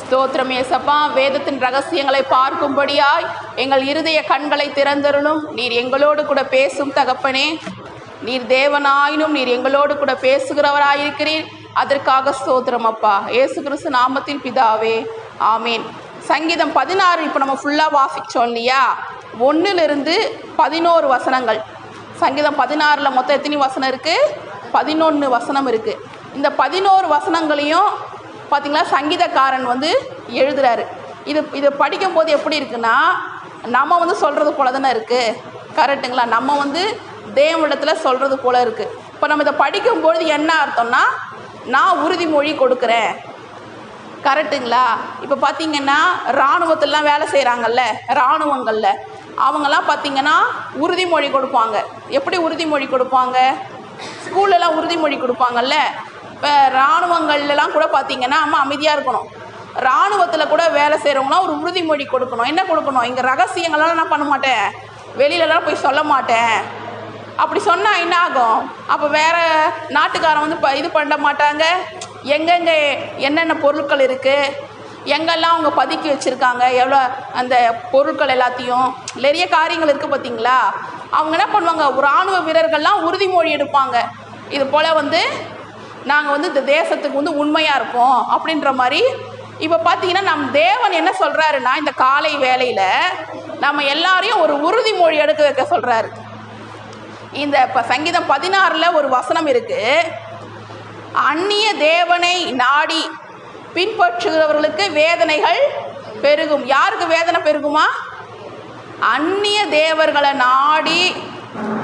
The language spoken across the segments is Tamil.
ஸ்தோத்திரம் ஏசப்பா வேதத்தின் ரகசியங்களை பார்க்கும்படியாய் எங்கள் இருதய கண்களை திறந்தருளும். நீர் எங்களோடு கூட பேசும் தகப்பனே. நீர் தேவனாயினும் நீர் எங்களோடு கூட பேசுகிறவராயிருக்கிறீர். அதற்காக ஸ்தோத்திரம் அப்பா. ஏசு கிறிஸ்து நாமத்தில் பிதாவே. ஆமீன். சங்கீதம் பதினாறு இப்போ நம்ம ஃபுல்லாக வாசிச்சோம் இல்லையா? ஒன்றிலிருந்து பதினோரு வசனங்கள். சங்கீதம் பதினாறில் மொத்தம் எத்தனை வசனம் இருக்குது பதினொன்று வசனம் இருக்குது இந்த பதினோரு வசனங்களையும் பார்த்தீங்களா சங்கீதக்காரன் வந்து எழுதுறாரு. இது இது படிக்கும்போது எப்படி இருக்குன்னா நம்ம வந்து சொல்கிறது போல தானே இருக்குது கரெக்டுங்களா நம்ம வந்து தேவனிடத்தில் சொல்கிறது போல இருக்குது இப்போ நம்ம இதை படிக்கும்பொழுது என்ன அர்த்தம்னா நான் உறுதிமொழி கொடுக்குறேன். கரெக்டுங்களா இப்போ பார்த்தீங்கன்னா இராணுவத்திலலாம் வேலை செய்கிறாங்கல்ல இராணுவங்களில் அவங்கெல்லாம் பார்த்தீங்கன்னா உறுதிமொழி கொடுப்பாங்க. எப்படி உறுதிமொழி கொடுப்பாங்க? ஸ்கூல்லலாம் உறுதிமொழி கொடுப்பாங்கல்ல இப்போ இராணுவங்கள்லாம் கூட பார்த்தீங்கன்னா அம்மா அமைதியாக இருக்கணும். இராணுவத்தில் கூட வேலை செய்கிறவங்களாம் ஒரு உறுதிமொழி கொடுக்கணும். என்ன கொடுக்கணும்? இங்கே ரகசியங்கள்லாம் நான் பண்ண மாட்டேன். வெளியிலலாம் போய் சொல்ல மாட்டேன். அப்படி சொன்னால் என்ன ஆகும்? அப்போ வேறு நாட்டுக்காரன் வந்து ப இது பண்ண மாட்டாங்க. எங்கெங்கே என்னென்ன பொருட்கள் இருக்குது எங்கெல்லாம் அவங்க பதுக்கி வச்சுருக்காங்க? எவ்வளோ அந்த பொருட்கள் எல்லாத்தையும்? நிறைய காரியங்கள் இருக்குது பார்த்தீங்களா அவங்க என்ன பண்ணுவாங்க? இராணுவ வீரர்கள்லாம் உறுதிமொழி எடுப்பாங்க. இது போல் வந்து நாங்கள் வந்து இந்த தேசத்துக்கு வந்து உண்மையாக இருப்போம் அப்படின்ற மாதிரி இப்போ பார்த்தீங்கன்னா நம் தேவன் என்ன சொல்கிறாருன்னா இந்த காலை வேலையில் நம்ம எல்லாரையும் ஒரு உறுதிமொழி எடுக்க வைக்க சொல்கிறாரு இந்த இப்போ சங்கீதம் பதினாறில் ஒரு வசனம் இருக்குது அந்நிய தேவனை நாடி பின்பற்றுகிறவர்களுக்கு வேதனைகள் பெருகும். யாருக்கு வேதனை பெருகுமா? அந்நிய தேவர்களை நாடி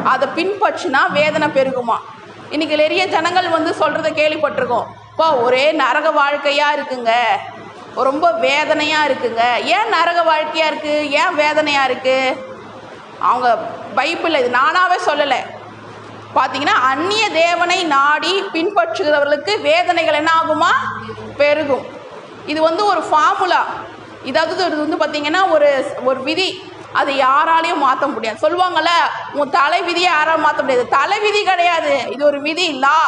அதை பின்பற்றினா வேதனை பெருகுமா? இன்னைக்கு நிறைய ஜனங்கள் வந்து சொல்கிறத கேள்விப்பட்டிருக்கோம். இப்போ ஒரே நரக வாழ்க்கையாக இருக்குங்க. ரொம்ப வேதனையாக இருக்குங்க. ஏன் நரக வாழ்க்கையாக இருக்குது ஏன் வேதனையாக இருக்குது அவங்க பைபிள் இது நானாகவே சொல்லலை. பார்த்தீங்கன்னா அந்நிய தேவனை நாடி பின்பற்றுகிறவர்களுக்கு வேதனைகள் என்ன ஆகுமா? பெருகும். இது வந்து ஒரு ஃபார்முலா இதாவது இது வந்து பார்த்திங்கன்னா ஒரு ஒரு விதி. அதை யாராலையும் மாற்ற முடியாது. சொல்லுவாங்கல்ல உன் தலை விதியை யாராலும் மாற்ற முடியாது. தலை விதி கிடையாது. இது ஒரு விதி லா.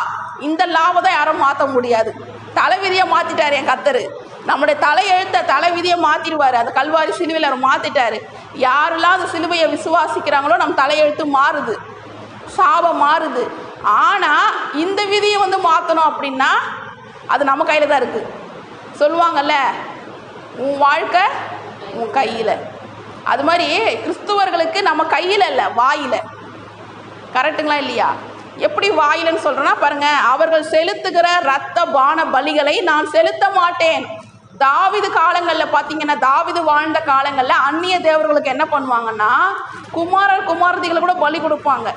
இந்த லாவை தான் யாரும் மாற்ற முடியாது. தலை விதியை மாற்றிட்டார் என் கத்தர். நம்முடைய தலையெழுத்த தலை விதியை மாற்றிடுவார் அந்த கல்வாரி சிலுவையில் அவர் மாற்றிட்டாரு யாரெல்லாம் அந்த சிலுவையை விசுவாசிக்கிறாங்களோ நம்ம தலையெழுத்து மாறுது. சாபம் மாறுது. ஆனால் இந்த விதியை வந்து மாற்றணும் அப்படின்னா அது நம்ம கையில் தான் இருக்குது சொல்லுவாங்கல்ல உன் வாழ்க்கை உன் கையில். அது மாதிரி கிறிஸ்துவர்களுக்கு நம்ம கையில் இல்லை வாயில். கரெக்டுங்களா இல்லையா? எப்படி வாயிலன்னு சொல்கிறேன்னா பாருங்க அவர்கள் செலுத்துகிற ரத்த பான பலிகளை நான் செலுத்த மாட்டேன். தாவிது காலங்களில் பார்த்தீங்கன்னா தாவிது வாழ்ந்த காலங்களில் அந்நிய தேவர்களுக்கு என்ன பண்ணுவாங்கன்னா குமாரர் குமாரதிகளை கூட பலி கொடுப்பாங்க.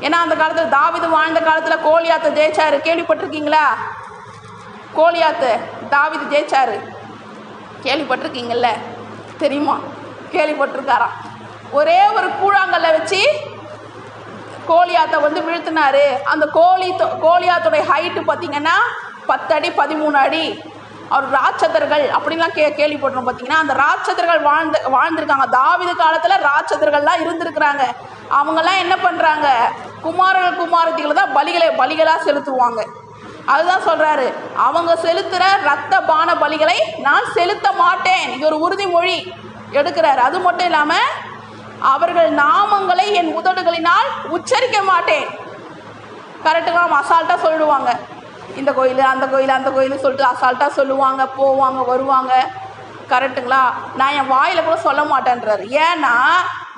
ஏன்னா அந்த காலத்தில் தாவிது வாழ்ந்த காலத்தில் கோலியாத்தை ஜெயிச்சாரு. கேள்விப்பட்டிருக்கீங்களா? கோலியாத்து தாவிது ஜெயிச்சாரு. கேள்விப்பட்டிருக்கீங்கல்ல? தெரியுமா? கேள்விப்பட்டிருக்காராம் ஒரே ஒரு கூழாங்கல்ல வச்சு கோழியாத்தை வந்து வீழ்த்தினாரு. அந்த கோழி கோழியாத்தோடைய ஹைட்டு பார்த்தீங்கன்னா பத்து அடி பதிமூணு அடி. அவர் ராட்சதர்கள் அப்படின்லாம் கே கேள்விப்பட்டிருக்கோம் பார்த்தீங்கன்னா அந்த ராட்சதர்கள் வாழ்ந்து வாழ்ந்திருக்காங்க. தாவிது காலத்தில் ராட்சதர்கள்லாம் இருந்திருக்கிறாங்க. அவங்கெல்லாம் என்ன பண்ணுறாங்க குமாரர்கள் குமாரத்திகளை தான் பலிகளை பலிகளாக செலுத்துவாங்க. அதுதான் சொல்கிறாரு அவங்க செலுத்துகிற ரத்த பான பலிகளை நான் செலுத்த மாட்டேன். இது ஒரு உறுதிமொழி எடுக்கிறாரு. அது மட்டும் இல்லாமல் அவர்கள் நாமங்களை என் உதடுகளினால் உச்சரிக்க மாட்டேன். கரெக்டுங்களா அசால்ட்டாக சொல்லிடுவாங்க இந்த கோயில் அந்த கோயில் அந்த கோயில் சொல்லிட்டு அசால்ட்டாக சொல்லுவாங்க போவாங்க வருவாங்க. கரெக்டுங்களா நான் என் வாயில் கூட சொல்ல மாட்டேன்றாரு. ஏன்னா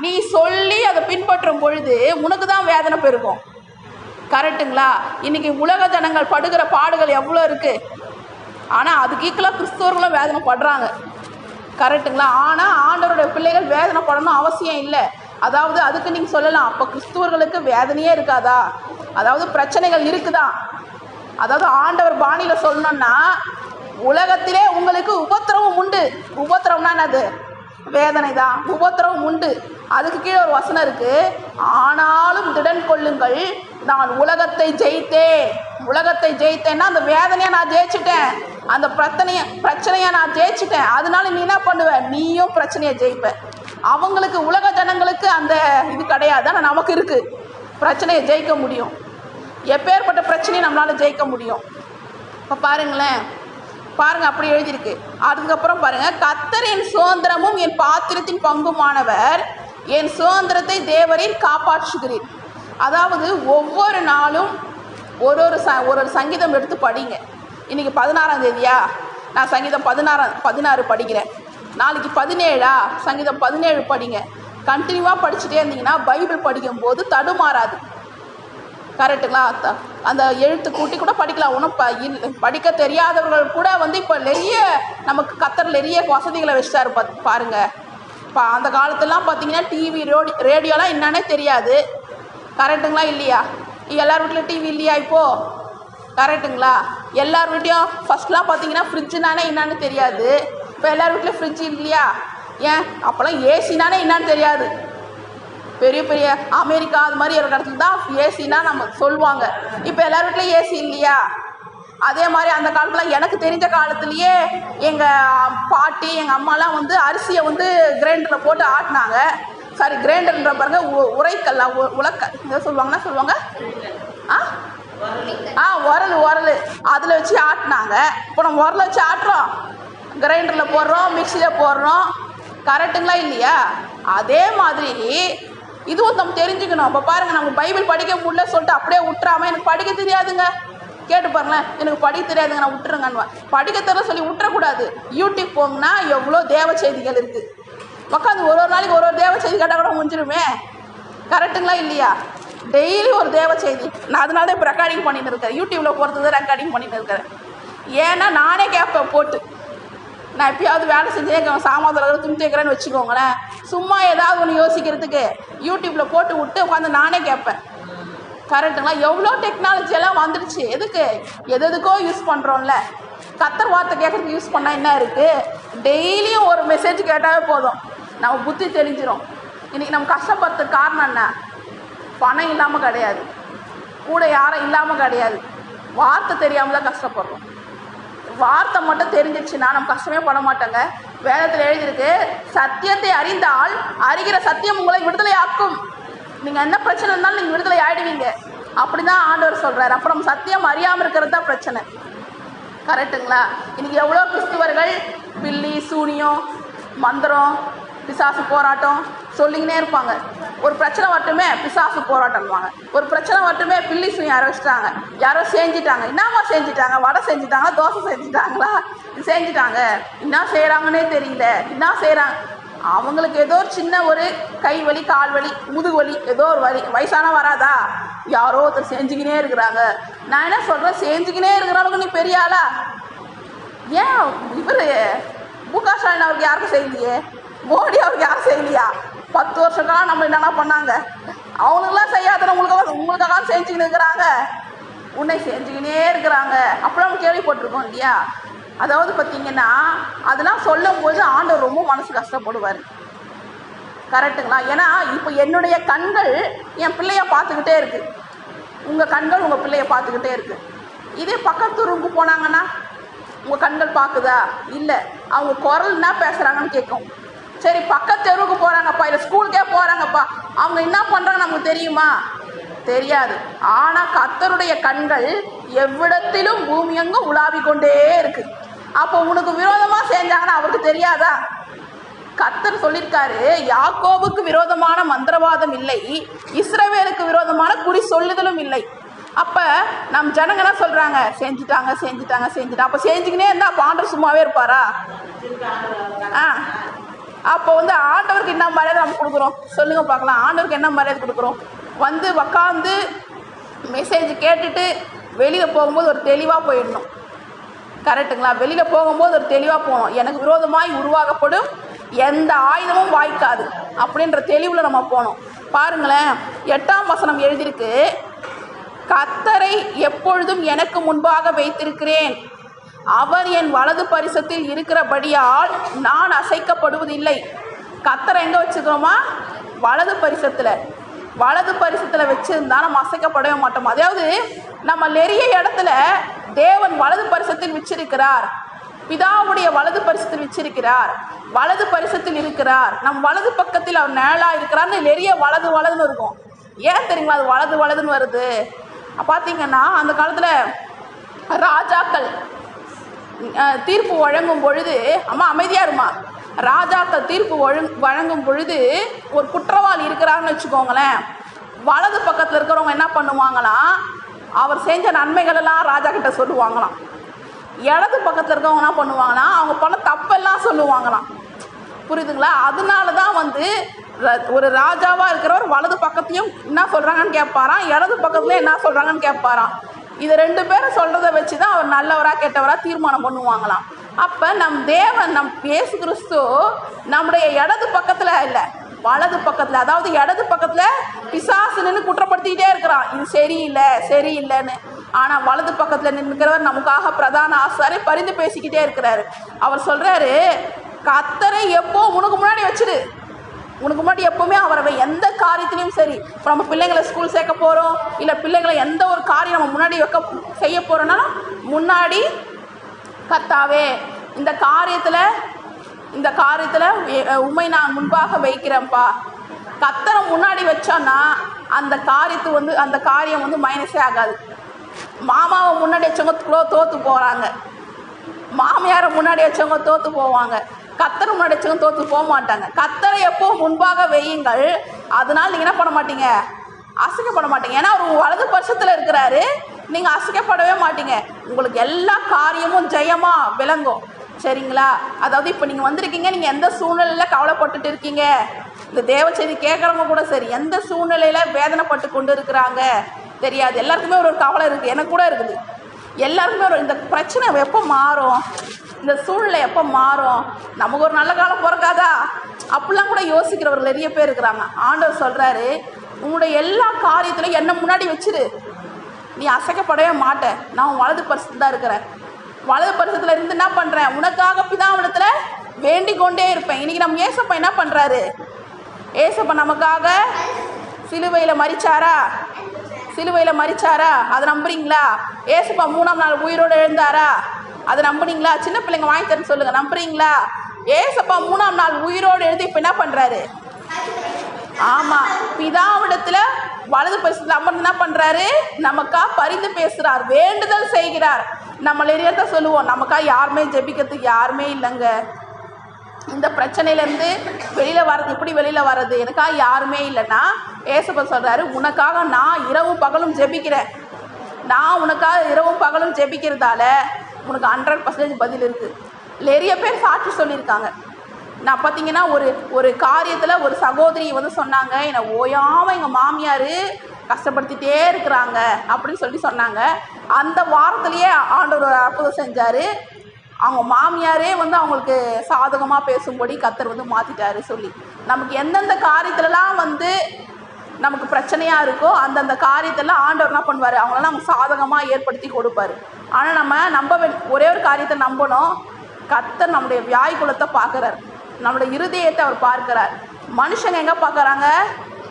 நீ சொல்லி அதை பின்பற்றும் பொழுது உனக்கு தான் வேதனை பெருகும். கரெக்டுங்களா இன்னைக்கு உலக ஜனங்கள் படுகிற பாடுகள் எவ்வளோ இருக்குது ஆனால் அதுக்கு ஈக்குவலாக கிறிஸ்தவர்களும் வேதனை படுறாங்க கரெக்டுங்களா ஆனால் ஆண்டவருடைய பிள்ளைகள் வேதனை படணும் அவசியம் இல்லை. அதாவது அதுக்கு நீங்கள் சொல்லலாம். அப்போ கிறிஸ்துவர்களுக்கு வேதனையே இருக்காதா? அதாவது பிரச்சனைகள் இருக்குதா? அதாவது ஆண்டவர் பாணியில் சொல்லணும்னா உலகத்திலே உங்களுக்கு உபத்திரவம் உண்டு. உபத்திரவம்னா என்னது? வேதனை தான் உபத்திரவம் உண்டு. அதுக்கு கீழே ஒரு வசனம் இருக்கு. ஆனாலும் திடன் கொள்ளுங்கள் நான் உலகத்தை ஜெயித்தேன். உலகத்தை ஜெயித்தேன்னா அந்த வேதனையை நான் ஜெயிச்சிட்டேன். அந்த பிரச்சனையை பிரச்சனையை நான் ஜெயிச்சிட்டேன். அதனால நீ என்ன பண்ணுவ? நீயும் பிரச்சனையை ஜெயிப்ப. அவங்களுக்கு உலக ஜனங்களுக்கு அந்த இது கிடையாது. ஆனால் நமக்கு இருக்கு. பிரச்சனையை ஜெயிக்க முடியும். எப்பேற்பட்ட பிரச்சனையும் நம்மளால ஜெயிக்க முடியும். இப்போ பாருங்களேன். பாருங்க அப்படி எழுதியிருக்கு. அதுக்கப்புறம் பாருங்க. கத்தரின் சுதந்திரமும் என் பாத்திரத்தின் பங்குமானவர் என் சுதந்திரத்தை தேவரில் காப்பாற்றுகிறீர். அதாவது ஒவ்வொரு நாளும் ஒரு ஒரு ச ஒரு ஒரு சங்கீதம் எடுத்து படிங்க. இன்றைக்கி பதினாறாம் தேதியா? நான் சங்கீதம் பதினாறாம் பதினாறு படிக்கிறேன். நாளைக்கு பதினேழா? சங்கீதம் பதினேழு படிங்க. கண்டினியூவாக படிச்சுட்டே இருந்தீங்கன்னா பைபிள் படிக்கும்போது தடுமாறாது. கரெக்டுங்களா த- அந்த எழுத்து கூட்டி கூட படிக்கலாம். ஒன்றும் ப இல் படிக்க தெரியாதவர்கள் கூட வந்து இப்போ நிறைய நமக்கு கத்தர் நிறைய வசதிகளை வச்சுட்டாரு பா இப்போ அந்த காலத்துலலாம் பார்த்தீங்கன்னா டிவி ரோடி ரேடியோலாம் என்னன்னே தெரியாது. கரெக்டுங்களா இல்லையா? எல்லார் வீட்லையும் டிவி இல்லையா இப்போது கரெக்டுங்களா எல்லார் வீட்லையும் ஃபஸ்ட்லாம் பார்த்தீங்கன்னா ஃப்ரிட்ஜுனானே என்னன்னு தெரியாது. இப்போ எல்லார் வீட்லையும் ஃப்ரிட்ஜ் இல்லையா? ஏன்? அப்போல்லாம் ஏசினானே என்னன்னு தெரியாது. பெரிய பெரிய அமெரிக்கா அது மாதிரி இருக்கிற இடத்துல தான் ஏசினா நம்ம சொல்லுவாங்க. இப்போ எல்லார் வீட்லையும் ஏசி இல்லையா? அதே மாதிரி அந்த காலத்தில் எனக்கு தெரிஞ்ச காலத்துலேயே எங்கள் பாட்டி எங்கள் அம்மாலாம் வந்து அரிசியை வந்து கிரைண்டரில் போட்டு ஆட்டினாங்க. சாரி கிரைண்டர்ன்ற பாருங்க உ- உரைக்கல்ல உ- உலக்க இதை சொல்லுவாங்கன்னா சொல்லுவாங்க? ஆ? ஆ உரல் உரல். அதில் வச்சு ஆட்டினாங்க. இப்போ நம்ம உரலை வச்சு ஆட்டுறோம். கிரைண்டரில் போடுறோம் மிக்சியில் போடுறோம். கரெக்டுங்களா இல்லையா? அதே மாதிரி இதுவும் நம்ம தெரிஞ்சுக்கணும். இப்போ பாருங்கள் நம்ம பைபிள் படிக்க முடியல சொல்லிட்டு அப்படியே விட்டுறாம எனக்கு படிக்க தெரியாதுங்க. கேட்டு பாருங்களேன் எனக்கு படிக்க தெரியாதுங்க நான் விட்டுருங்கன்னு படிக்க தெரியல சொல்லி விட்டுறக்கூடாது. யூடியூப் போங்கன்னா எவ்வளோ தேவ செய்திகள் இருக்குது உட்காந்து ஒரு ஒரு நாளைக்கு ஒரு ஒரு தேவ செய்தி கேட்டால் கூட முடிஞ்சிருமே? கரெக்டுங்களா இல்லையா? டெய்லி ஒரு தேவ செய்தி. நான் அதனால தான் இப்போ ரெக்கார்டிங் பண்ணிட்டு இருக்கேன். யூடியூப்பில் போகிறது தான் ரெக்கார்டிங் பண்ணிட்டு இருக்கிறேன் ஏன்னா நானே கேட்பேன் போட்டு. நான் எப்பயாவது வேலை செஞ்சே சாமான் துணி தேக்கிறேன்னு வச்சுக்கோங்களேன். சும்மா ஏதாவது ஒன்று யோசிக்கிறதுக்கு. யூடியூப்பில் போட்டு விட்டு உட்காந்து நானே கேட்பேன் கரெக்டுங்களா எவ்வளோ டெக்னாலஜி எல்லாம் வந்துடுச்சு? எதுக்கு? எது எதுக்கோ யூஸ் பண்ணுறோம்ல கத்தர் வார்த்தை கேட்குறதுக்கு யூஸ் பண்ணால் என்ன இருக்குது டெய்லியும் ஒரு மெசேஜ் கேட்டாவே போதும். நம்ம புத்தி தெளிஞ்சிரும். இன்றைக்கி நம்ம கஷ்டப்படுறதுக்கு காரணம் என்ன? பணம் இல்லாமல் கிடையாது. கூட யாரும் இல்லாமல் கிடையாது. வார்த்தை தெரியாமல் தான் கஷ்டப்படுறோம். வார்த்தை மட்டும் தெரிஞ்சிச்சுன்னா நம்ம கஷ்டமே பட மாட்டாங்க. வேதத்தில் எழுதியிருக்கு சத்தியத்தை அறிந்தால் அறிகிற சத்தியம் உங்களை விடுதலை ஆக்கும் நீங்கள் என்ன பிரச்சனை இருந்தாலும் நீங்கள் விடுதலை ஆயிடுவீங்க. அப்படி தான் ஆண்டவர் சொல்கிறார் அப்புறம் சத்தியம் அறியாமல் இருக்கிறது தான் பிரச்சனை. கரெக்டுங்களா இன்னைக்கு எவ்வளோ கிறிஸ்துவர்கள் பில்லி சூனியம் மந்திரம் பிசாசு போராட்டம் சொல்லிங்கன்னே இருப்பாங்க. ஒரு பிரச்சனை மட்டுமே பிசாசு போராட்டம்வாங்க ஒரு பிரச்சனை மட்டுமே பில்லி சூனி யாரோ வச்சுட்டாங்க யாரோ செஞ்சிட்டாங்க. என்னம்மா செஞ்சிட்டாங்க? வடை செஞ்சுட்டாங்க தோசை செஞ்சிட்டாங்களா? செஞ்சுட்டாங்க செஞ்சிட்டாங்க. என்ன செய்கிறாங்கன்னே தெரியல. என்ன செய்கிறாங்க அவங்களுக்கு ஏதோ ஒரு சின்ன ஒரு கை வலி கால் வலி முதுகு வலி ஏதோ ஒரு வலி. வயசான வராதா? யாரோ ஒருத்தர் செஞ்சுக்கினே இருக்கிறாங்க. நான் என்ன சொல்கிறேன் செஞ்சுக்கினே இருக்கிறவங்க நீ பெரிய ஆளா? ஏன் இவர் முக ஸ்டாலின் அவருக்கு யாருக்கும் செய்யலையே? மோடி அவருக்கு யாரும் செய்யலையா? பத்து வருஷம் காலம் நம்ம என்னென்ன பண்ணாங்க? அவங்களுக்குலாம் செய்யாத உங்களுக்கு உங்களுக்காக செஞ்சுக்கின்னு இருக்கிறாங்க. உன்னை செஞ்சுக்கினே இருக்கிறாங்க. அப்பலாம் நம்ம கேள்விப்பட்டிருக்கோம் இல்லையா? அதாவது பார்த்தீங்கன்னா அதெல்லாம் சொல்லும்போது ஆண்டவர் ரொம்ப மனசு கஷ்டப்படுவார். கரெக்டுங்களா ஏன்னா இப்போ என்னுடைய கண்கள் என் பிள்ளைய பார்த்துக்கிட்டே இருக்கு. உங்கள் கண்கள் உங்கள் பிள்ளைய பார்த்துக்கிட்டே இருக்கு. இதே பக்கத்து ரூமுக்கு போனாங்கன்னா உங்கள் கண்கள் பார்க்குதா? இல்லை. அவங்க குரல் என்ன பேசுகிறாங்கன்னு கேட்கும். சரி பக்கத்து தெருவுக்கு போகிறாங்கப்பா இல்லை ஸ்கூலுக்கே போகிறாங்கப்பா அவங்க என்ன பண்ணுறாங்க நமக்கு தெரியுமா? தெரியாது. ஆனால் கத்தருடைய கண்கள் எவ்விடத்திலும் பூமியெங்கும் உலாவிக் கொண்டே இருக்குது அப்போ உனக்கு விரோதமாக செஞ்சாங்கன்னா அவருக்கு தெரியாதா? கர்த்தர் சொல்லியிருக்காரு யாக்கோவுக்கு விரோதமான மந்திரவாதம் இல்லை இஸ்ரவேலுக்கு விரோதமான குறி சொல்லுதலும் இல்லை. அப்போ நம் ஜனங்க என்ன சொல்கிறாங்க செஞ்சுட்டாங்க செஞ்சுட்டாங்க செஞ்சுட்டாங்க. அப்போ செஞ்சுக்கினே இருந்தால் அப்போ ஆண்டவர் சும்மாவே இருப்பாரா? ஆ. அப்போ வந்து ஆண்டவருக்கு என்ன மரியாதை நம்ம கொடுக்குறோம்? சொல்லுங்கள் பார்க்கலாம். ஆண்டவருக்கு என்ன மரியாதை கொடுக்குறோம்? வந்து உக்காந்து மெசேஜ் கேட்டுட்டு வெளியில் போகும்போது ஒரு தெளிவாக போயிடணும். கரெக்டுங்களா? வெளியில் போகும்போது ஒரு தெளிவாக போகணும். எனக்கு விரோதமாய் உருவாக்கப்படும் எந்த ஆயுதமும் வாய்க்காது அப்படின்ற தெளிவில் நம்ம போகணும். பாருங்களேன் எட்டாம் வசனம் எழுதியிருக்கு கத்தரை எப்பொழுதும் எனக்கு முன்பாக வைத்திருக்கிறேன். அவர் என் வலது பரிசத்தில் இருக்கிறபடியால் நான் அசைக்கப்படுவதில்லை. கத்தரை எங்கே வச்சுக்கிறோமா வலது பரிசத்தில். வலது பரிசத்தில் வச்சுருந்தா நம்ம அசைக்கப்படவே மாட்டோம். அதாவது நம்ம நிறைய இடத்துல தேவன் வலது பரிசத்தில் வச்சிருக்கிறார். பிதாவுடைய வலது பரிசத்தில் வச்சிருக்கிறார். வலது பரிசத்தில் இருக்கிறார். நம் வலது பக்கத்தில் அவர் நேளா இருக்கிறார்னு நிறைய வலது வலதுன்னு இருக்கும். ஏன் தெரியுங்களா அது வலது வலதுன்னு வருது? பார்த்தீங்கன்னா அந்த காலத்தில் ராஜாக்கள் தீர்ப்பு வழங்கும் பொழுது அம்மா அமைதியாக இருமா? ராஜாக்கள் தீர்ப்பு வழங்கும் பொழுது ஒரு குற்றவாளி இருக்கிறாருன்னு வச்சுக்கோங்களேன். வலது பக்கத்தில் இருக்கிறவங்க என்ன பண்ணுவாங்களாம் அவர் செஞ்ச நன்மைகள் எல்லாம் ராஜா கிட்ட சொல்லுவாங்களாம். இடது பக்கத்தில் இருக்கவங்க என்ன பண்ணுவாங்கன்னா அவங்க பண்ண தப்பெல்லாம் சொல்லுவாங்களாம். புரியுதுங்களா? அதனால தான் வந்து ஒரு ராஜாவாக இருக்கிறவர் வலது பக்கத்தையும் என்ன சொல்கிறாங்கன்னு கேட்பாராம் இடது பக்கத்துலேயும் என்ன சொல்கிறாங்கன்னு கேட்பாராம் இது ரெண்டு பேரும் சொல்கிறத வச்சு தான் அவர் நல்லவராக கெட்டவராக தீர்மானம் பண்ணுவாங்களாம். அப்போ நம் தேவன் நம் இயேசு கிறிஸ்து நம்முடைய இடது பக்கத்தில் இல்லை வலது பக்கத்தில் அதாவது இடது பக்கத்தில் பிசாசு நின்று குற்றப்படுத்திக்கிட்டே இருக்கிறான். இது சரியில்லை சரியில்லைன்னு. ஆனால் வலது பக்கத்தில் நின்றுக்கிறவர் நமக்காக பிரதான ஆசாரி பரிந்து பேசிக்கிட்டே இருக்கிறாரு. அவர் சொல்கிறாரு கத்தரை எப்போ உனக்கு முன்னாடி வச்சிரு. உனக்கு முன்னாடி எப்போவுமே அவரை எந்த காரியத்திலையும் சரி. இப்போ நம்ம பிள்ளைங்களை ஸ்கூல் சேர்க்க போகிறோம் இல்லை பிள்ளைங்களை எந்த ஒரு காரியம் நம்ம முன்னாடி வைக்க செய்ய போகிறோம்னாலும் முன்னாடி கத்தாவே இந்த காரியத்தில் இந்த காரியத்தில் உண்மை நான் முன்பாக வைக்கிறேன்ப்பா கத்தரை முன்னாடி வச்சோன்னா அந்த காரியத்து வந்து அந்த காரியம் வந்து மைனஸே ஆகாது. மாமாவை முன்னாடி வச்சவங்க தோற்று போகிறாங்க மாமியாரை முன்னாடி வச்சவங்க தோற்று போவாங்க. கத்தரை முன்னாடி வச்சவங்க தோற்று போக மாட்டாங்க கத்தரை எப்போ முன்பாக வையுங்கள் அதனால் நீங்கள் என்ன பண்ண மாட்டீங்க? அசைக்கப்பட மாட்டீங்க. ஏன்னா அவர் வலது பட்சத்தில் இருக்கிறாரு. நீங்கள் அசைக்கப்படவே மாட்டீங்க. உங்களுக்கு எல்லா காரியமும் ஜெயமாக விளங்கும். சரிங்களா? அதாவது இப்போ நீங்கள் வந்திருக்கீங்க நீங்கள் எந்த சூழ்நிலையில் கவலைப்பட்டுட்டு இருக்கீங்க? இந்த தேவ கேட்குறவங்க கூட சரி எந்த சூழ்நிலையில் வேதனைப்பட்டு கொண்டு இருக்கிறாங்க? தெரியாது. எல்லாருக்குமே ஒரு ஒரு கவலை இருக்குது. எனக்கு கூட இருக்குது. எல்லாருக்குமே ஒரு இந்த பிரச்சனை எப்போ மாறும்? இந்த சூழ்நிலை எப்போ மாறும்? நமக்கு ஒரு நல்ல காலம் பிறக்காதா? அப்படிலாம் கூட யோசிக்கிறவர்கள் நிறைய பேர் இருக்கிறாங்க. ஆண்டவர் சொல்கிறாரு உங்களுடைய எல்லா காரியத்திலையும் என்ன முன்னாடி வச்சிரு. நீ அசைக்கப்படவே மாட்ட நான் உன் வலது பரிசு தான் இருக்கிறேன். வலது பரிசத்தில் இருந்து என்ன பண்ணுறேன் உனக்காக பிதாவிடத்தில் வேண்டிக் கொண்டே இருப்பேன். இன்றைக்கி நம்ம ஏசப்பா என்ன பண்ணுறாரு ஏசப்பா நமக்காக சிலுவையில் மறிச்சாரா சிலுவையில் மறிச்சாரா அதை நம்புறீங்களா? ஏசப்பா மூணாம் நாள் உயிரோடு எழுந்தாரா? அதை நம்புறீங்களா? சின்ன பிள்ளைங்க வாங்கி தரேன்னு சொல்லுங்கள் நம்புறீங்களா? ஏசப்பா மூணாம் நாள் உயிரோடு எழுதி இப்போ என்ன பண்ணுறாரு ஆமாம் பிதாவிடத்தில் வலது பரிசுல அமர்ந்து என்ன பண்ணுறாரு நமக்கா பரிந்து பேசுகிறார் வேண்டுதல் செய்கிறார். நம்ம நிறையத்த சொல்லுவோம் நமக்கா யாருமே ஜெபிக்கிறதுக்கு யாருமே இல்லைங்க. இந்த பிரச்சனையிலேருந்து வெளியில் வர்றது இப்படி வெளியில் வர்றது? எனக்கா யாருமே இல்லைன்னா ஏசப்ப சொல்கிறாரு உனக்காக நான் இரவும் பகலும் ஜெபிக்கிறேன். நான் உனக்காக இரவும் பகலும் ஜெபிக்கிறதால உனக்கு ஹண்ட்ரட் பர்சன்டேஜ் பதில் இருக்குது நிறைய பேர் சாட்சி சொல்லியிருக்காங்க. நான் பார்த்தீங்கன்னா ஒரு ஒரு காரியத்தில் ஒரு சகோதரி வந்து சொன்னாங்க என்னை ஓயாமல் எங்கள் மாமியார் கஷ்டப்படுத்திட்டே இருக்கிறாங்க அப்படின்னு சொல்லி சொன்னாங்க. அந்த வாரத்துலேயே ஆண்டவர் ஒரு அற்புதம் செஞ்சார். அவங்க மாமியாரே வந்து அவங்களுக்கு சாதகமாக பேசும்படி கத்தர் வந்து மாற்றிட்டாரு சொல்லி. நமக்கு எந்தெந்த காரியத்துலலாம் வந்து நமக்கு பிரச்சனையாக இருக்கோ அந்தந்த காரியத்தெல்லாம் ஆண்டவர் என்ன பண்ணுவார்? அவங்களெல்லாம் நமக்கு சாதகமாக ஏற்படுத்தி கொடுப்பாரு. ஆனால் நம்ம நம்ப ஒரே ஒரு காரியத்தை நம்பணும். கத்தர் நம்முடைய வியாய் குலத்தை பார்க்குறாரு நம்மளோட இருதயத்தை அவர் பார்க்கிறார். மனுஷங்க எங்கே பார்க்குறாங்க?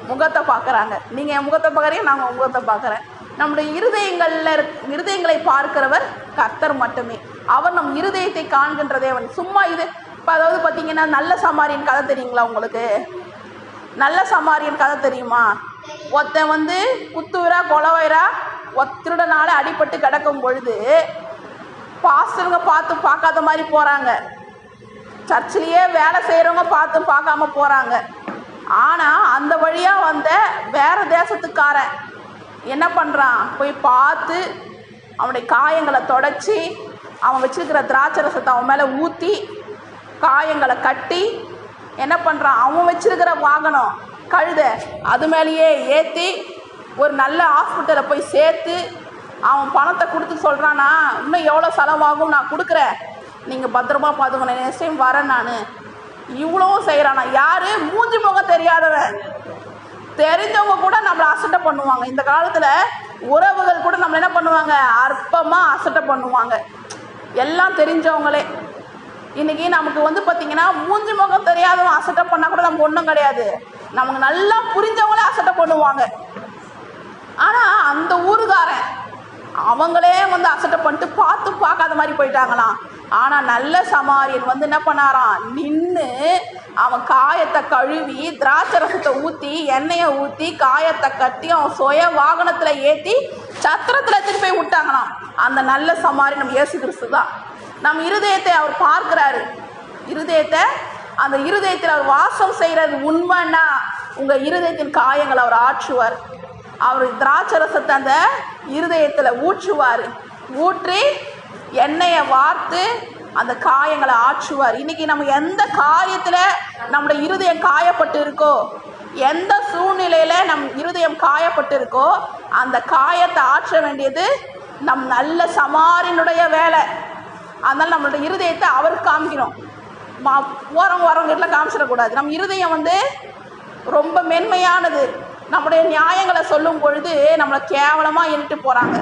முகத்தை பார்க்குறாங்க. நீங்கள் என் முகத்தை பார்க்குறீங்க நாங்கள் உங்கள் முகத்தை பார்க்குறேன். நம்முடைய இருதயங்களில் இருக்- இருதயங்களை பார்க்கிறவர் கர்த்தர் மட்டுமே. அவர் நம் இருதயத்தை காண்கின்ற தேவன் சும்மா இது இப்போ அதாவது பார்த்தீங்கன்னா நல்ல சமாரியன் கதை தெரியுங்களா உங்களுக்கு? நல்ல சமாரியன் கதை தெரியுமா? ஒருத்தன் வந்து குத்துவிரா கொலவைரா ஒத்திருடனால அடிபட்டு கிடக்கும் பொழுது பாஸ்டருங்க பார்த்து பார்க்காத மாதிரி போகிறாங்க சர்ச்சிலேயே வேலை செய்கிறவங்க பார்த்து பார்க்காம போகிறாங்க ஆனால் அந்த வழியாக வந்த வேறு தேசத்துக்காரன் என்ன பண்ணுறான் போய் பார்த்து அவனுடைய காயங்களை தொடச்சி அவன் வச்சுருக்கிற திராட்சை ரசத்தை அவன் மேலே ஊற்றி காயங்களை கட்டி என்ன பண்ணுறான் அவன் வச்சுருக்கிற வாகனம் கழுத அது மேலேயே ஏற்றி ஒரு நல்ல ஹாஸ்பிட்டலை போய் சேர்த்து அவன் பணத்தை கொடுத்து சொல்கிறானா இன்னும் எவ்வளோ செலவாகும் நான் கொடுக்குறேன். நீங்கள் பத்திரமா பார்த்துக்கணும். நெக்ஸ்ட் டைம் வரேன் நான். இவ்வளவும் செய்கிறானா யார்? மூஞ்சி முகம் தெரியாதவன். தெரிஞ்சவங்க கூட நம்மளை அசட்டை பண்ணுவாங்க. இந்த காலத்தில் உறவுகள் கூட நம்மளை என்ன பண்ணுவாங்க? அற்பமாக அசட்டை பண்ணுவாங்க. எல்லாம் தெரிஞ்சவங்களே. இன்றைக்கி நமக்கு வந்து பார்த்திங்கன்னா மூஞ்சி முகம் தெரியாதவன் அசட்டை பண்ணால் கூட நமக்கு ஒன்றும் கிடையாது. நமக்கு நல்லா புரிஞ்சவங்களே அசட்டை பண்ணுவாங்க. ஆனால் அந்த ஊருக்காரன் அவங்களே வந்து அசட்டை பண்ணிட்டு பார்த்து பார்க்காத மாதிரி போயிட்டாங்களாம். ஆனால் நல்ல சமாரியன் வந்து என்ன பண்ணாராம்? நின்று அவன் காயத்தை கழுவி திராட்சை ரசத்தை ஊற்றி எண்ணெயை ஊற்றி காயத்தை கட்டி அவன் சுய வாகனத்தில் ஏற்றி சத்திரத்தில் திருப்பி போய் விட்டாங்களாம். அந்த நல்ல சமாரி நம்ம இயேசு கிறிஸ்து தான். நம் இருதயத்தை அவர் பார்க்கிறாரு. இருதயத்தை அந்த இருதயத்தில் அவர் வாசம் செய்கிறது உண்மைன்னா உங்கள் இருதயத்தின் காயங்களை அவர் ஆற்றுவார். அவர் திராட்சரசத்தை அந்த இருதயத்தில் ஊற்றுவார். ஊற்றி எண்ணெயை வார்த்து அந்த காயங்களை ஆற்றுவார். இன்னைக்கு நம்ம எந்த காரியத்தில் நம்முடைய இருதயம் காயப்பட்டு இருக்கோ எந்த சூழ்நிலையில் நம் இருதயம் காயப்பட்டு இருக்கோ அந்த காயத்தை ஆற்ற வேண்டியது நம் நல்ல சமாரினுடைய வேலை. அதனால் நம்மளோட இருதயத்தை அவருக்கு காமிக்கணும். மா ஓரம் ஓரம் வீட்டில் காமிச்சிடக்கூடாது. நம்ம இருதயம் வந்து ரொம்ப மென்மையானது. நம்முடைய நியாயங்களை சொல்லும் பொழுது நம்மளை கேவலமாக எண்ணிட்டு போகிறாங்க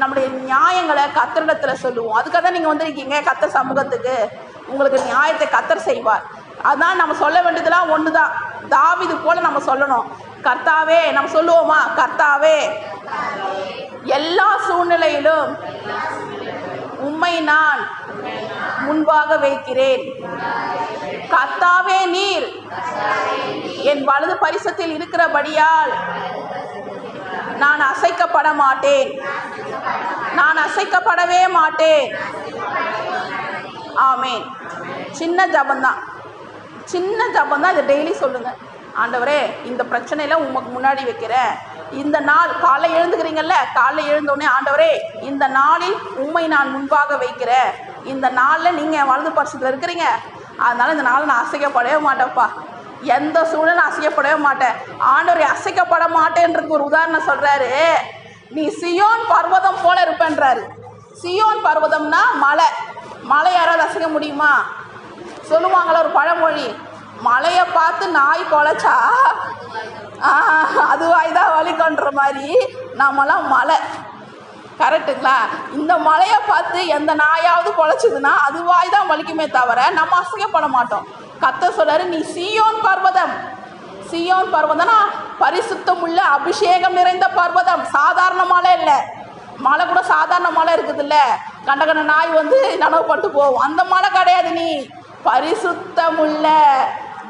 நம்முடைய நியாயங்களை கத்தரிடத்தில் சொல்லுவோம். அதுக்காக தான் நீங்கள் வந்திருக்கீங்க கத்தர் சமூகத்துக்கு. உங்களுக்கு நியாயத்தை கத்தர் செய்வார். அதான் நம்ம சொல்ல வேண்டியதுலாம் ஒன்று தான் தாவிது போல் நம்ம சொல்லணும். கர்த்தாவே நம்ம சொல்லுவோமா? கர்த்தாவே. எல்லா சூழ்நிலையிலும் உண்மை நான் முன்பாக வைக்கிறேன். கத்தாவே நீர். என் வலது பரிசத்தில் இருக்கிறபடியால் நான் அசைக்கப்பட மாட்டேன். நான் அசைக்கப்படவே மாட்டேன். ஆமேன். சின்ன ஜபந்தான். சின்ன ஜபந்தான். இதை டெய்லி சொல்லுங்கள் ஆண்டவரே இந்த பிரச்சனையில உமக்கு முன்னாடி வைக்கிறேன். இந்த நாள் காலை எழுந்துக்கிறீங்கல்ல? காலை எழுந்தோடனே ஆண்டவரே இந்த நாளில் உண்மை நான் முன்பாக வைக்கிறேன். இந்த நாளில் நீங்கள் வலது பரிசத்தில் இருக்கிறீங்க. அதனால இந்த நாள் நான் அசைக்கப்படவே மாட்டேன்ப்பா. எந்த சூழ்நிலை அசைக்கப்படவே மாட்டேன். ஆண்டவரை அசைக்கப்பட மாட்டேன்றதுக்கு ஒரு உதாரணம் சொல்கிறாரு நீ சியோன் பர்வதம் போல இருப்பேன்றாரு. சியோன் பர்வதம்னா மலை. மலை யாராவது அசைக்க முடியுமா? சொல்லுவாங்களா ஒரு பழமொழி? மலையை பார்த்து நாய் குலைச்சா அதுவாய்தான் வழி வலிக்கன்ற மாதிரி. நம்மலாம் மலை. கரெக்டுங்களா? இந்த மலையை பார்த்து எந்த நாயாவது குழச்சிதுன்னா அது வாய் தான் வலிக்குமே தவிர நம்ம அசைக்கப்பட மாட்டோம். கத்த சொல்றாரு நீ சியோன் பர்வதம். சியோன் பர்வதம்னா பரிசுத்தம் உள்ள அபிஷேகம் நிறைந்த பர்வதம். சாதாரண மலை இல்லை. மலை கூட சாதாரண மலை இருக்குதுல்ல. கண்ட கண்ட நாய் வந்து நனவுப்பட்டு போகும். அந்த மலை கிடையாது நீ. பரிசுத்தமுள்ள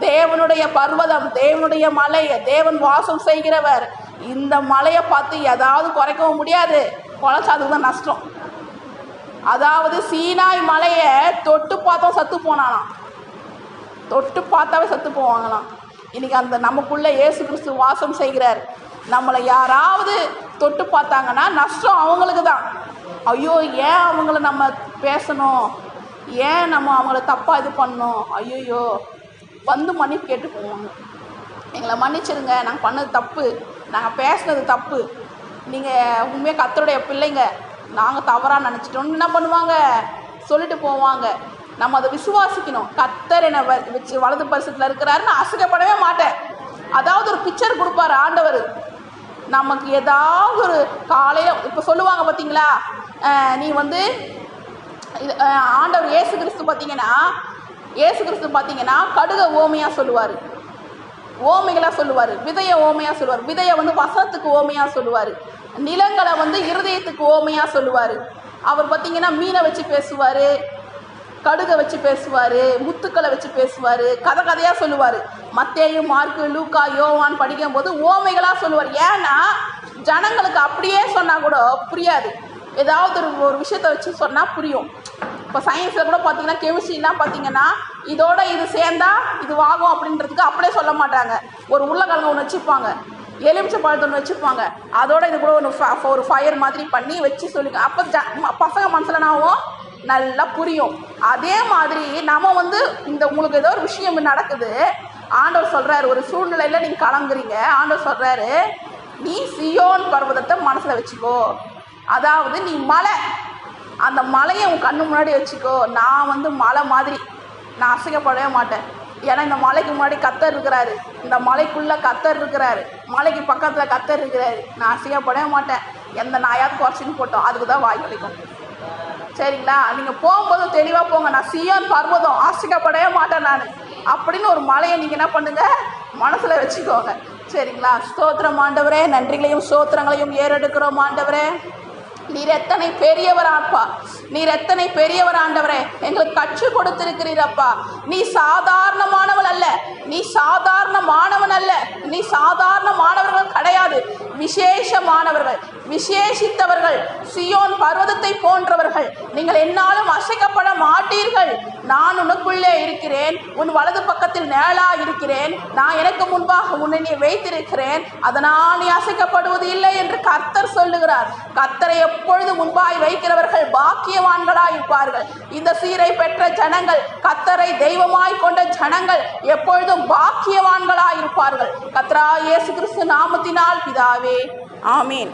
தேவனுடைய பர்வதம் தேவனுடைய மலை தேவன் வாசம் செய்கிறவர். இந்த மலையை பார்த்து ஏதாவது குறைக்கவும் முடியாது. குறைச்சாதுக்கு தான் நஷ்டம். அதாவது சீனாய் மலையை தொட்டு பார்த்தோம் சத்து போனானாம். தொட்டு பார்த்தாவே சத்து போவாங்களாம். இன்றைக்கி அந்த நமக்குள்ளே இயேசு கிறிஸ்து வாசம் செய்கிறார். நம்மளை யாராவது தொட்டு பார்த்தாங்கன்னா நஷ்டம் அவங்களுக்கு தான் ஐயோ ஏன் அவங்கள நம்ம பேசணும்? ஏன் நம்ம அவங்கள தப்பாக இது பண்ணோம் ஐயோயோ வந்து மன்னிப்பு கேட்டு போவாங்க எங்களை மன்னிச்சிருங்க. நாங்கள் பண்ணது தப்பு. நாங்கள் பேசுனது தப்பு. நீங்கள் உண்மையாக கத்தருடைய பிள்ளைங்க. நாங்கள் தவறாக நினச்சிட்டோம்னு என்ன பண்ணுவாங்க? சொல்லிட்டு போவாங்க. நம்ம அதை விசுவாசிக்கணும். கத்தர் என்னை வ- வச்சு வலது பரிசத்தில் இருக்கிறாருன்னு அசைக்கப்படவே மாட்டேன். அதாவது ஒரு பிக்சர் கொடுப்பாரு ஆண்டவர். நமக்கு ஏதாவது ஒரு காலையில் இப்போ சொல்லுவாங்க பார்த்தீங்களா நீ வந்து இது ஆண்டவர் இயேசு கிறிஸ்து பார்த்தீங்கன்னா இயேசு கிறிஸ்து பார்த்தீங்கன்னா கடுக ஓமையாக சொல்லுவார். ஓமைகளாக சொல்லுவார். விதையை ஓமையாக சொல்லுவார். விதையை வந்து வசனத்துக்கு ஓமையாக சொல்லுவார். நிலங்களை வந்து இருதயத்துக்கு ஓமையாக சொல்லுவார். அவர் பார்த்தீங்கன்னா மீனை வச்சு பேசுவார் கடுகை வச்சு பேசுவார் முத்துக்களை வச்சு பேசுவார் கதை கதையாக சொல்லுவார். மத்தேயும் மார்க்கு லூக்கா யோவான் படிக்கும்போது ஓமைகளாக சொல்லுவார். ஏன்னா ஜனங்களுக்கு அப்படியே சொன்னால் கூட புரியாது. ஏதாவது ஒரு ஒரு விஷயத்தை வச்சு சொன்னால் புரியும். இப்போ சயின்ஸில் கூட பார்த்தீங்கன்னா கெமிஸ்ட்ரிலாம் பார்த்தீங்கன்னா இதோட இது சேர்ந்தா இது ஆகும் அப்படின்றதுக்கு அப்படியே சொல்ல மாட்டாங்க. ஒரு உருளைக்கிழங்கு ஒன்று வச்சுப்பாங்க. எலுமிச்சை பழத்தை ஒன்று வச்சுப்பாங்க. அதோட இது கூட ஒன்று ஒரு ஃபயர் மாதிரி பண்ணி வச்சு சொல்லுங்க அப்போ ஜ பசங்க மனசுலனாவும் நல்லா புரியும். அதே மாதிரி நம்ம வந்து இந்த உங்களுக்கு ஏதோ ஒரு விஷயம் நடக்குது. ஆண்டவர் சொல்கிறாரு ஒரு சூழ்நிலையில் நீங்கள் கலங்குறீங்க. ஆண்டவர் சொல்கிறாரு நீ சியோன் பர்வதத்தை மனசில் வச்சுக்கோ. அதாவது நீ மலை அந்த மலையை உன் கண்ணு முன்னாடி வச்சுக்கோ. நான் வந்து மலை மாதிரி. நான் அசைக்கப்படவே மாட்டேன். ஏன்னா இந்த மலைக்கு முன்னாடி கத்தர் இருக்கிறாரு. இந்த மலைக்குள்ளே கத்தர் இருக்கிறாரு. மலைக்கு பக்கத்தில் கத்தர் இருக்கிறாரு. நான் அசைக்கப்படவே மாட்டேன். எந்த நாயாவது குறைச்சின்னு போட்டோம். அதுக்கு தான் வாய் கிடைக்கும் சரிங்களா? நீங்கள் போகும்போது தெளிவாக போங்க. நான் சியோன் பர்வதம். ஆசிக்கப்படவே மாட்டேன் நான். அப்படின்னு ஒரு மலையை நீங்கள் என்ன பண்ணுங்கள் மனசில் வச்சுக்கோங்க. சரிங்களா? ஸ்தோத்திரம் ஆண்டவரே. நன்றிகளையும் ஸ்தோத்திரங்களையும் ஏறெடுக்கிறோம் ஆண்டவரே. நீர் எத்தனை பெரியவர் நீர் எத்தனை பெரியவர் ஆண்டவரே எங்களுக்கு கற்றுக் கொடுத்திருக்கிறீரப்பா. நீ சாதாரணமானவள் அல்ல. நீ சாதாரணமானவன் அல்ல நீ சாதாரணமானவர்கள் கிடையாது. விசேஷமானவர்கள் விசேஷித்தவர்கள் சியோன் பர்வதத்தை போன்றவர்கள். நீங்கள் என்னாலும் அசைக்கப்பட மாட்டீர்கள். நான் உனக்குள்ளே இருக்கிறேன். உன் வலது பக்கத்தில் நேளா இருக்கிறேன். நான் எனக்கு முன்பாக உன்னை நீ வைத்திருக்கிறேன். அதனால் நீ அசைக்கப்படுவது இல்லை என்று கர்த்தர் சொல்லுகிறார். கர்த்தரை எப்பொழுது முன்பாய் வைக்கிறவர்கள் பாக்கியவான்களாய் இருப்பார்கள். இந்த சீரை பெற்ற ஜனங்கள் கத்தரை தெய்வமாய் கொண்ட ஜனங்கள் எப்பொழுதும் பாக்கியவான்களாய் இருப்பார்கள். கத்ரா இயேசு கிறிஸ்து நாமத்தினால் பிதாவே ஆமீன்.